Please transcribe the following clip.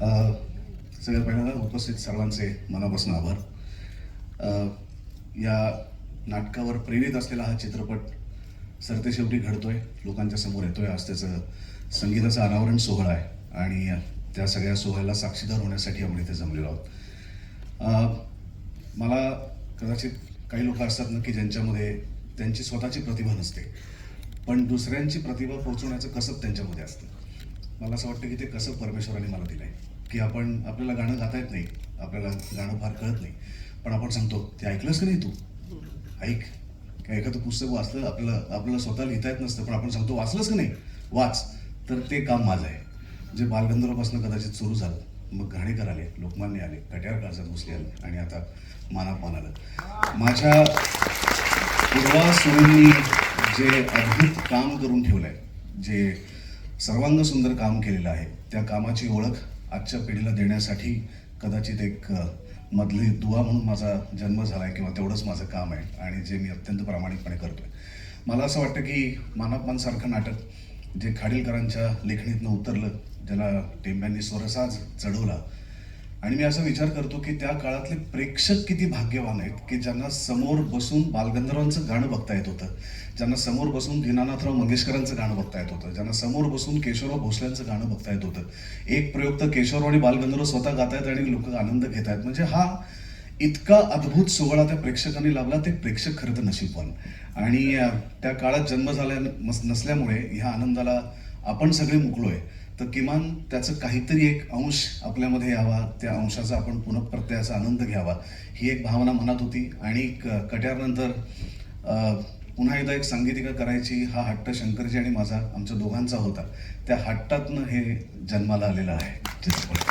सगळ्यात पहिल्यांदा उपस्थित सर्वांचे मनापासून आभार. या नाटकावर प्रेरित असलेला हा चित्रपट सरतेशेवटी घडतोय लोकांच्या समोर येतोय. आज त्याचं संगीताचं अनावरण सोहळा आहे आणि त्या सगळ्या सोहळ्याला साक्षीदार होण्यासाठी आपण इथे जमलेलो आहोत. मला कदाचित काही लोक असतात ना की ज्यांच्यामध्ये त्यांची स्वतःची प्रतिभा नसते पण दुसऱ्यांची प्रतिभा पोहोचवण्याचं कसब त्यांच्यामध्ये असतं. मला असं वाटतं की ते कसं परमेश्वराने मला दिलं आहे की आपण आपल्याला गाणं गाता येत नाही आपल्याला गाणं फार कळत नाही. पण आपण सांगतो ते ऐकलंच का नाही तू? ऐक. काय एखादं पुस्तक वाचलं आपलं आपल्याला स्वतः लिहिता येत नसतं पण आपण सांगतो वाचलंच का नाही? वाच. तर ते काम माझं आहे. जे बालगंधर्वापासून कदाचित सुरू झालं मग घाणेकर आले लोकमान्य आले कट्यार काळजात घुसले आले आणि आता मानापान आलं. माझ्या पूर्वा सुरूंनी जे अद्भुत काम करून ठेवलं आहे जे सर्वांग सुंदर काम केलेलं आहे. त्या कामाची ओळख आजच्या पिढीला देण्यासाठी कदाचित एक मधली दुवा म्हणून माझा जन्म झाला आहे किंवा तेवढंच माझं काम आहे आणि जे मी अत्यंत प्रामाणिकपणे करतोय. मला असं वाटतं की मानापमानसारखं नाटक जे खाडीलकरांच्या लेखणीतनं उतरलं ज्याला टेंब्यांनी स्वरसाज चढवला आणि मी असा विचार करतो की त्या काळातले प्रेक्षक किती भाग्यवान आहेत की ज्यांना समोर बसून बालगंधर्वांचं गाणं बघता येत होतं ज्यांना समोर बसून दीनानाथराव मंगेशकरांचं गाणं बघता येत होतं ज्यांना समोर बसून केशवराव भोसल्यांचं गाणं बघता येत होतं. एक प्रयोग तर केशवराव आणि बालगंधर्व स्वतः गातायत आणि लोक आनंद घेत आहेत. म्हणजे हा इतका अद्भुत सोहळा त्या प्रेक्षकांनी लाभला ते प्रेक्षक खरं तर नशीबवान आणि त्या काळात जन्म झाल्या नसल्यामुळे ह्या आनंदाला आपण सगळे मुकलोय. तर किमान त्याचं काहीतरी एक अंश आपल्यामध्ये यावा त्या अंशाचा आपण पुनःप्रत्ययाचा आनंद घ्यावा ही एक भावना मनात होती. आणि क- कट्यारनंतर पुन्हा एकदा एक सांगीतिका करायची हा हट्ट शंकरजी आणि माझा आमच्या दोघांचा होता. त्या हट्टातनं हे जन्माला आलेलं आहे. चित्रपट